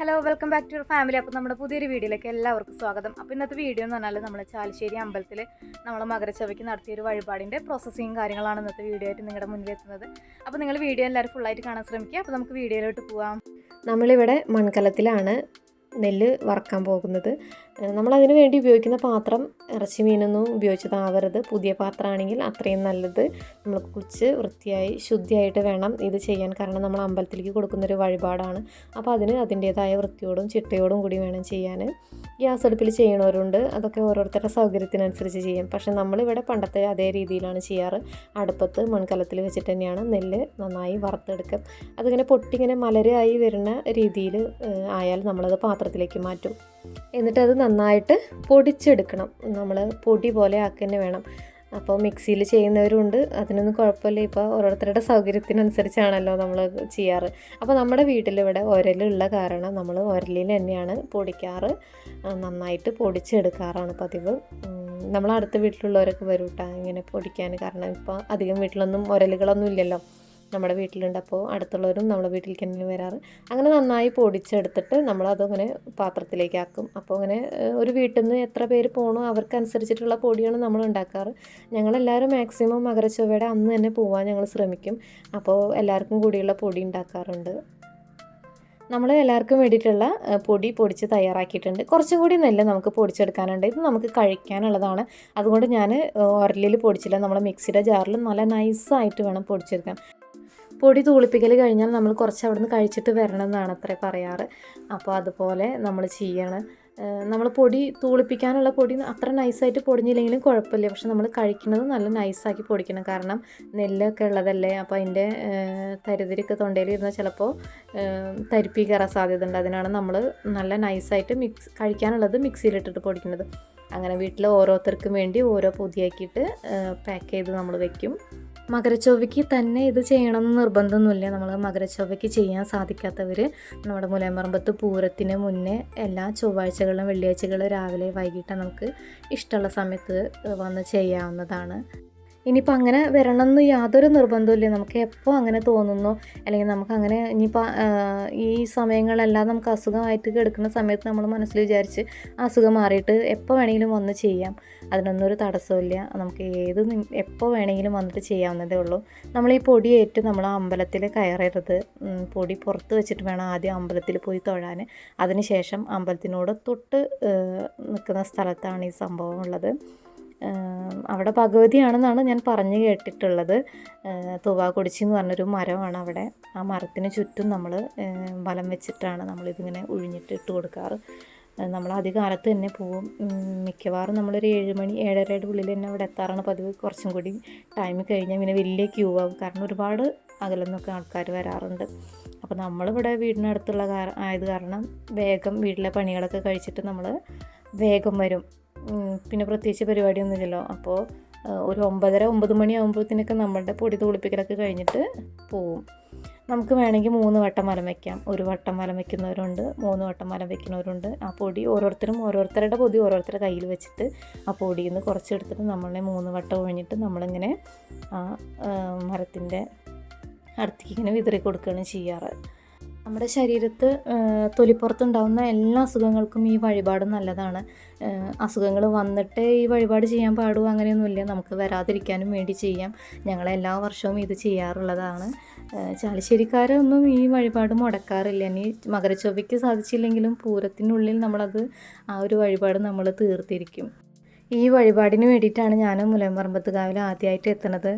Hello welcome back to your family അപ്പോൾ നമ്മുടെ പുതിയൊരു വീഡിയോയിലേക്ക് എല്ലാവർക്കും സ്വാഗതം. അപ്പോൾ ഇന്നത്തെ വീഡിയോ എന്ന് പറഞ്ഞാൽ നമ്മൾ ചാലിശ്ശേരി അമ്പലത്തിൽ നമ്മൾ മകരച്ചവയ്ക്ക് നടത്തിയ ഒരു വഴിപാടിന്റെ പ്രോസസ്സിങ് കാര്യങ്ങളാണ് ഇന്നത്തെ വീഡിയോ ആയിട്ട് നിങ്ങളുടെ മുന്നിൽ എത്തുന്നത്. അപ്പോൾ നിങ്ങൾ വീഡിയോ എല്ലാവരും ഫുള്ളായിട്ട് കാണാൻ ശ്രമിക്കുക. അപ്പോൾ നമുക്ക് വീഡിയോയിലോട്ട് പോവാം. നമ്മളിവിടെ മൺകലത്തിലാണ് നെല്ല് വറക്കാൻ പോകുന്നത്. നമ്മളതിനു വേണ്ടി ഉപയോഗിക്കുന്ന പാത്രം ഇറച്ചി മീനൊന്നും ഉപയോഗിച്ചതാവരുത്. പുതിയ പാത്രമാണെങ്കിൽ അത്രയും നല്ലത്. നമ്മൾ കുളിച്ച് വൃത്തിയായി ശുദ്ധിയായിട്ട് വേണം ഇത് ചെയ്യാൻ. കാരണം നമ്മൾ അമ്പലത്തിലേക്ക് കൊടുക്കുന്നൊരു വഴിപാടാണ്. അപ്പോൾ അതിന് അതിന്റേതായ വൃത്തിയോടും ചിട്ടയോടും കൂടി വേണം ചെയ്യാൻ. ഗ്യാസ് അടുപ്പിൽ ചെയ്യണവരുണ്ട്. അതൊക്കെ ഓരോരുത്തരുടെ സൗകര്യത്തിനനുസരിച്ച് ചെയ്യാം. പക്ഷേ നമ്മളിവിടെ പണ്ടത്തെ അതേ രീതിയിലാണ് ചെയ്യാറ്. അടുപ്പത്ത് മൺകലത്തിൽ വെച്ചിട്ട് തന്നെയാണ് നെല്ല് നന്നായി വറുത്തെടുക്കുക. അതിങ്ങനെ പൊട്ടിങ്ങനെ മലരായി വരുന്ന രീതിയിൽ ആയാൽ നമ്മളത് പാത്രത്തിലേക്ക് മാറ്റും. എന്നിട്ടത് നന്നായിട്ട് പൊടിച്ചെടുക്കണം. നമ്മൾ പൊടി പോലെ ആക്കി തന്നെ വേണം. അപ്പോൾ മിക്സിയിൽ ചെയ്യുന്നവരുണ്ട്. അതിനൊന്നും കുഴപ്പമില്ല. ഇപ്പോൾ ഓരോരുത്തരുടെ സൗകര്യത്തിനനുസരിച്ചാണല്ലോ നമ്മൾ ചെയ്യാറ്. അപ്പോൾ നമ്മുടെ വീട്ടിലിവിടെ ഉരലുള്ള കാരണം നമ്മൾ ഉരലിൽ തന്നെയാണ് പൊടിക്കാറ്. നന്നായിട്ട് പൊടിച്ചെടുക്കാറാണ് പതിവ്. നമ്മൾ അടുത്ത വീട്ടിലുള്ളവരൊക്കെ വരും കേട്ടോ ഇങ്ങനെ പൊടിക്കാൻ കാരണം. ഇപ്പോൾ അധികം വീട്ടിലൊന്നും ഉരലുകളൊന്നും ഇല്ലല്ലോ. നമ്മുടെ വീട്ടിലുണ്ട്. അപ്പോൾ അടുത്തുള്ളവരും നമ്മുടെ വീട്ടിലേക്ക് തന്നെ വരാറ്. അങ്ങനെ നന്നായി പൊടിച്ചെടുത്തിട്ട് നമ്മളതങ്ങനെ പാത്രത്തിലേക്ക് ആക്കും അപ്പോൾ അങ്ങനെ ഒരു വീട്ടിൽ നിന്ന് എത്ര പേര് പോകണോ അവർക്കനുസരിച്ചിട്ടുള്ള പൊടിയാണ് നമ്മൾ ഉണ്ടാക്കാറ്. ഞങ്ങളെല്ലാവരും മാക്സിമം മകരച്ചൊവ്വയുടെ അന്ന് തന്നെ പോകാൻ ഞങ്ങൾ ശ്രമിക്കും. അപ്പോൾ എല്ലാവർക്കും കൂടിയുള്ള പൊടി ഉണ്ടാക്കാറുണ്ട്. നമ്മൾ എല്ലാവർക്കും വേണ്ടിയിട്ടുള്ള പൊടി പൊടിച്ച് തയ്യാറാക്കിയിട്ടുണ്ട്. കുറച്ചും കൂടി നെല്ല് നമുക്ക് പൊടിച്ചെടുക്കാനുണ്ട്. ഇത് നമുക്ക് കഴിക്കാനുള്ളതാണ്. അതുകൊണ്ട് ഞാൻ ഉരലിൽ പൊടിച്ചില്ല. നമ്മൾ മിക്സിയുടെ ജാറിൽ നല്ല നൈസായിട്ട് വേണം പൊടിച്ചെടുക്കാൻ. പൊടി തൂളിപ്പിക്കൽ കഴിഞ്ഞാൽ നമ്മൾ കുറച്ച് അവിടെ നിന്ന് കഴിച്ചിട്ട് വരണം എന്നാണ് അത്ര പറയാറ്. അപ്പോൾ അതുപോലെ നമ്മൾ ചെയ്യണം. നമ്മൾ പൊടി തൂളിപ്പിക്കാനുള്ള പൊടി അത്ര നൈസായിട്ട് പൊടിഞ്ഞില്ലെങ്കിലും കുഴപ്പമില്ല. പക്ഷെ നമ്മൾ കഴിക്കുന്നത് നല്ല നൈസാക്കി പൊടിക്കണം. കാരണം നെല്ലൊക്കെ ഉള്ളതല്ലേ? അപ്പോൾ അതിന്റെ തരിതിരിക്ക് തൊണ്ടയിൽ ഇരുന്നാൽ ചിലപ്പോൾ തരിപ്പി കയറാൻ സാധ്യത ഉണ്ട്. അതിനാണ് നമ്മൾ നല്ല നൈസായിട്ട് മിക്സ് കഴിക്കാനുള്ളത് മിക്സിയിലിട്ടിട്ട് പൊടിക്കുന്നത്. അങ്ങനെ വീട്ടിൽ ഓരോരുത്തർക്കും വേണ്ടി ഓരോ പൊതിയാക്കിയിട്ട് പാക്ക് ചെയ്ത് നമ്മൾ വെക്കും. മകരച്ചൊവ്വയ്ക്ക് തന്നെ ഇത് ചെയ്യണമെന്ന് നിർബന്ധമൊന്നുമില്ല. നമ്മൾ മകരച്ചൊവ്വയ്ക്ക് ചെയ്യാൻ സാധിക്കാത്തവർ നമ്മുടെ മുലയമ്പറമ്പത്ത് പൂരത്തിന് മുന്നേ എല്ലാ ചൊവ്വാഴ്ചകളിലും വെള്ളിയാഴ്ചകളിലും രാവിലെ വൈകിട്ട് നമുക്ക് ഇഷ്ടമുള്ള സമയത്ത് വന്ന് ചെയ്യാവുന്നതാണ്. ഇനിയിപ്പോൾ അങ്ങനെ വരണം എന്ന് യാതൊരു നിർബന്ധമില്ല നമുക്ക് എപ്പോൾ അങ്ങനെ തോന്നുന്നു? അല്ലെങ്കിൽ നമുക്ക് അങ്ങനെ ഇനിയിപ്പോൾ ഈ സമയങ്ങളെല്ലാം നമുക്ക് അസുഖമായിട്ട് കിടക്കുന്ന സമയത്ത് നമ്മൾ മനസ്സിൽ വിചാരിച്ച് അസുഖം മാറിയിട്ട് എപ്പോൾ വേണമെങ്കിലും വന്ന് ചെയ്യാം. അതിനൊന്നും ഒരു തടസ്സമില്ല നമുക്ക് ഏത് എപ്പോൾ വേണമെങ്കിലും വന്നിട്ട് ചെയ്യാവുന്നതേ ഉള്ളൂ. നമ്മൾ ഈ പൊടി പൊടിയേറ്റ് നമ്മൾ അമ്പലത്തിൽ കയറരുത്. പൊടി പുറത്ത് വെച്ചിട്ട് വേണം ആദ്യം അമ്പലത്തിൽ പോയി തൊഴാൻ. അതിനുശേഷം അമ്പലത്തിനോട് തൊട്ട് നിൽക്കുന്ന സ്ഥലത്താണ് ഈ സംഭവം ഉള്ളത്. അവിടെ ഭഗവതിയാണെന്നാണ് ഞാൻ പറഞ്ഞു കേട്ടിട്ടുള്ളത്. തുവാ കുടിച്ചി എന്ന് പറഞ്ഞൊരു മരമാണ് അവിടെ. ആ മരത്തിന് ചുറ്റും നമ്മൾ വലം വെച്ചിട്ടാണ് നമ്മളിതിങ്ങനെ ഉഴിഞ്ഞിട്ട് ഇട്ട് കൊടുക്കാറ്. നമ്മൾ അധികാലത്ത് തന്നെ പോവും. മിക്കവാറും നമ്മളൊരു ഏഴ് മണി ഏഴരയുടെ ഉള്ളിൽ തന്നെ അവിടെ എത്താറാണ് പതിവ്. കുറച്ചും കൂടി ടൈം കഴിഞ്ഞാൽ പിന്നെ വലിയ ക്യൂ ആവും. കാരണം ഒരുപാട് അകലെന്നൊക്കെ ആൾക്കാർ വരാറുണ്ട്. അപ്പോൾ നമ്മളിവിടെ വീടിനടുത്തുള്ള ആയത് കാരണം വേഗം വീട്ടിലെ പണികളൊക്കെ കഴിച്ചിട്ട് നമ്മൾ വേഗം വരും. പിന്നെ പ്രത്യേകിച്ച് പരിപാടിയൊന്നുമില്ലല്ലോ. അപ്പോൾ ഒരു ഒമ്പതര ഒമ്പത് മണിയാകുമ്പോഴത്തേനൊക്കെ നമ്മളുടെ പൊടി തൂളിപ്പിക്കലൊക്കെ കഴിഞ്ഞിട്ട് പോവും. നമുക്ക് വേണമെങ്കിൽ മൂന്ന് വട്ടം മലം വയ്ക്കാം ഒരു വട്ടം മലം വയ്ക്കുന്നവരുണ്ട് മൂന്ന് വട്ടം മലം വയ്ക്കുന്നവരുണ്ട് ആ പൊടി ഓരോരുത്തരും ഓരോരുത്തരുടെ പൊതി ഓരോരുത്തരുടെ കയ്യിൽ വെച്ചിട്ട് ആ പൊടിയിൽ നിന്ന് കുറച്ചെടുത്തിട്ട് നമ്മളെ മൂന്ന് വട്ടം ഒഴിഞ്ഞിട്ട് നമ്മളിങ്ങനെ ആ മരത്തിന്റെ അടുത്തേക്ക് ഇങ്ങനെ വിതറി കൊടുക്കുകയാണ് ചെയ്യാറ്. നമ്മുടെ ശരീരത്ത് തൊലിപ്പുറത്തുണ്ടാകുന്ന എല്ലാ അസുഖങ്ങൾക്കും ഈ വഴിപാട് നല്ലതാണ്. അസുഖങ്ങൾ വന്നിട്ട് ഈ വഴിപാട് ചെയ്യാൻ പാടുമോ അങ്ങനെയൊന്നുമില്ല. നമുക്ക് വരാതിരിക്കാനും വേണ്ടി ചെയ്യാം. ഞങ്ങൾ എല്ലാ വർഷവും ഇത് ചെയ്യാറുള്ളതാണ്. ചാലിശ്ശേരിക്കാരൊന്നും ഈ വഴിപാട് മുടക്കാറില്ല. ഇനി മകരച്ചൊവ്വയ്ക്ക് സാധിച്ചില്ലെങ്കിലും പൂരത്തിനുള്ളിൽ നമ്മളത് ആ ഒരു വഴിപാട് നമ്മൾ തീർത്തിരിക്കും. ഈ വഴിപാടിന് വേണ്ടിയിട്ടാണ് ഞാൻ മുലമ്പറമ്പത്ത് കാവിൽ ആദ്യമായിട്ട് എത്തുന്നത്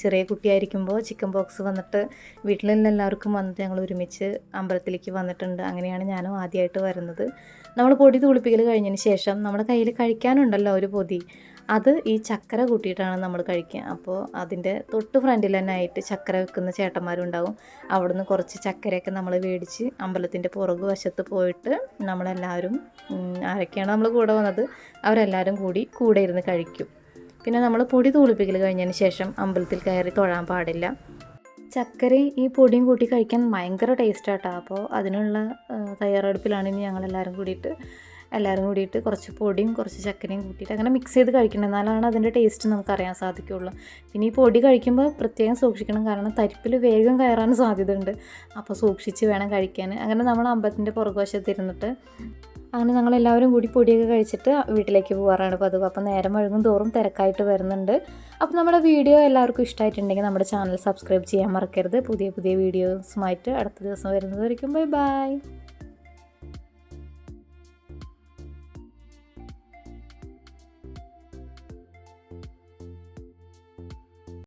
ചെറിയ കുട്ടിയായിരിക്കുമ്പോൾ ചിക്കൻ ബോക്സ് വന്നിട്ട് വീട്ടിലുള്ള എല്ലാവർക്കും വന്നിട്ട് ഞങ്ങൾ ഒരുമിച്ച് അമ്പലത്തിലേക്ക് വന്നിട്ടുണ്ട്. അങ്ങനെയാണ് ഞാനും ആദ്യമായിട്ട് വരുന്നത്. നമ്മൾ പൊടി തുളിപ്പിക്കൽ കഴിഞ്ഞതിന് ശേഷം നമ്മുടെ കയ്യിൽ കഴിക്കാനുണ്ടല്ലോ ഒരു പൊതി. അത് ഈ ചക്കര കൂട്ടിയിട്ടാണ് നമ്മൾ കഴിക്കുക. അപ്പോൾ അതിന്റെ തൊട്ട് ഫ്രണ്ടിൽ തന്നെ ആയിട്ട് ചക്കര വെക്കുന്ന ചേട്ടന്മാരുണ്ടാവും. അവിടുന്ന് കുറച്ച് ചക്കരയൊക്കെ നമ്മൾ മേടിച്ച് അമ്പലത്തിന്റെ പുറകു വശത്ത് പോയിട്ട് നമ്മളെല്ലാവരും ആരൊക്കെയാണ് നമ്മൾ കൂടെ വന്നത് അവരെല്ലാവരും കൂടി കൂടെ ഇരുന്ന് കഴിക്കും. പിന്നെ നമ്മൾ പൊടി തൂളിപ്പിക്കൽ കഴിഞ്ഞതിന് ശേഷം അമ്പലത്തിൽ കയറി തൊഴാൻ പാടില്ല. ചക്കര ഈ പൊടിയും കൂട്ടി കഴിക്കാൻ ഭയങ്കര ടേസ്റ്റാട്ടോ അപ്പോൾ അതിനുള്ള തയ്യാറെടുപ്പിലാണ് ഇനി ഞങ്ങളെല്ലാവരും കൂടിയിട്ട് എല്ലാവരും കൂടിയിട്ട് കുറച്ച് പൊടിയും കുറച്ച് ചക്കരയും കൂട്ടിയിട്ട് അങ്ങനെ മിക്സ് ചെയ്ത് കഴിക്കണം എന്നാലാണ് അതിന്റെ ടേസ്റ്റ് നമുക്ക് അറിയാൻ സാധിക്കുള്ളൂ പിന്നെ ഈ പൊടി കഴിക്കുമ്പോൾ പ്രത്യേകം സൂക്ഷിക്കണം. കാരണം തരിപ്പിൽ വേഗം കയറാൻ സാധ്യതയുണ്ട്. അപ്പോൾ സൂക്ഷിച്ച് വേണം കഴിക്കാൻ. അങ്ങനെ നമ്മൾ അമ്പലത്തിന്റെ പുറകുവശത്ത് ഇരുന്നിട്ട് അങ്ങനെ എല്ലാവരും കൂടി പൊടിയൊക്കെ കഴിച്ചിട്ട് വീട്ടിലേക്ക് പോകാറാണ് പതിവ്. അപ്പോൾ നേരം വഴുകും തോറും തിരക്കായിട്ട് വരുന്നുണ്ട്. അപ്പോൾ നമ്മുടെ വീഡിയോ എല്ലാവർക്കും ഇഷ്ടമായിട്ടുണ്ടെങ്കിൽ നമ്മുടെ ചാനൽ സബ്സ്ക്രൈബ് ചെയ്യാൻ മറക്കരുത്. പുതിയ പുതിയ വീഡിയോസുമായിട്ട് അടുത്ത ദിവസം വരുന്നത് വരയ്ക്കും. Bye bye